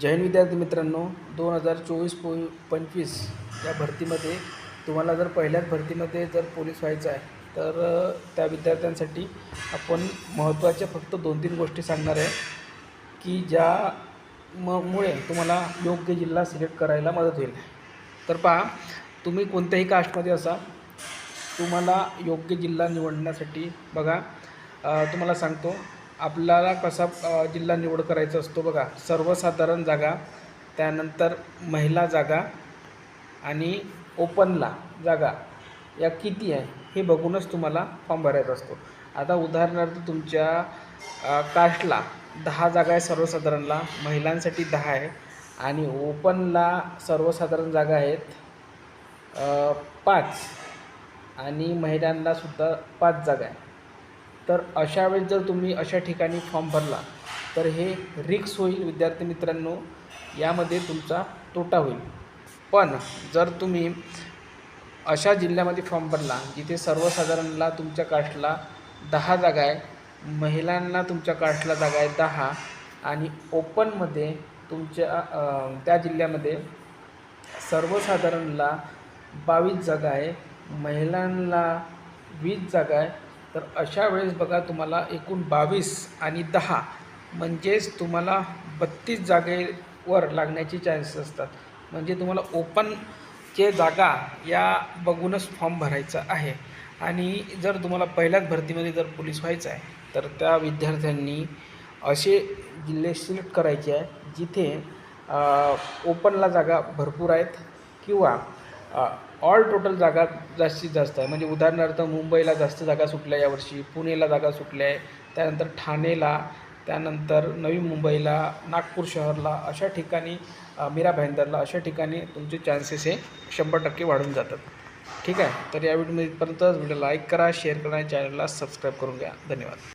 जैन विद्यार्थी मित्रांनो दोन हजार चोवीस पो पंचवीस या भरतीमध्ये तुम्हाला जर पहिल्याच भरतीमध्ये जर पोलीस व्हायचं आहे तर त्या विद्यार्थ्यांसाठी आपण महत्त्वाच्या फक्त दोन तीन गोष्टी सांगणार आहे की ज्या म मुळे तुम्हाला योग्य जिल्हा सिलेक्ट करायला मदत होईल. तर पहा तुम्ही कोणत्याही कास्टमध्ये असा तुम्हाला योग्य जिल्हा निवडण्यासाठी बघा तुम्हाला सांगतो आपल्याला कसा जिल्हा निवड करायचा असतो बघा. सर्वसाधारण जागा त्यानंतर महिला जागा आणि ओपनला जागा या किती आहे हे बघूनच तुम्हाला फॉर्म भरायचा असतो. आता उदाहरणार्थ तुमच्या कास्टला दहा जागा आहे सर्वसाधारणला महिलांसाठी दहा आहे आणि ओपनला सर्वसाधारण जागा आहेत पाच आणि महिलांनासुद्धा पाच जागा आहे. तर अशा वेळेस जर तुम्ही अशा ठिकाणी फॉर्म भरला तर हे रिक्स होईल विद्यार्थी मित्रांनो. यामध्ये तुमचा तोटा होईल. पण जर तुम्ही अशा जिल्ह्यामध्ये फॉर्म भरला जिथे सर्वसाधारणला तुमच्या कास्टला दहा जागा आहे महिलांना तुमच्या कास्टला जागा आहे दहा आणि ओपनमध्ये तुमच्या त्या जिल्ह्यामध्ये सर्वसाधारणला बावीस जागा आहे महिलांना वीस जागा आहे तर अशा वेळेस बघा तुम्हाला एकूण बावीस आणि दहा म्हणजेच तुम्हाला बत्तीस जागेवर लागण्याची चान्सेस असतात. म्हणजे तुम्हाला ओपनचे जागा या बघूनच फॉर्म भरायचा आहे. आणि जर तुम्हाला पहिल्याच भरतीमध्ये जर पोलीस व्हायचं आहे तर त्या विद्यार्थ्यांनी असे जिल्हे सिलेक्ट करायचे आहे जिथे ओपनला जागा भरपूर आहेत किंवा ऑल टोटल जागा जास्तीत जास्त आहे. म्हणजे उदाहरणार्थ मुंबईला जास्त जागा सुटल्या यावर्षी पुणेला जागा सुटल्या आहे. त्यानंतर ठाणेला त्यानंतर नवी मुंबईला नागपूर शहरला अशा ठिकाणी मीरा भाईंदरला अशा ठिकाणी तुमचे चान्सेस हे शंभर टक्के वाढून जातात. ठीक आहे? तर या व्हिडिओमध्ये इथपर्यंतच व्हिडिओ लाईक करा शेअर करा आणि चॅनलला सबस्क्राईब करून घ्या. धन्यवाद.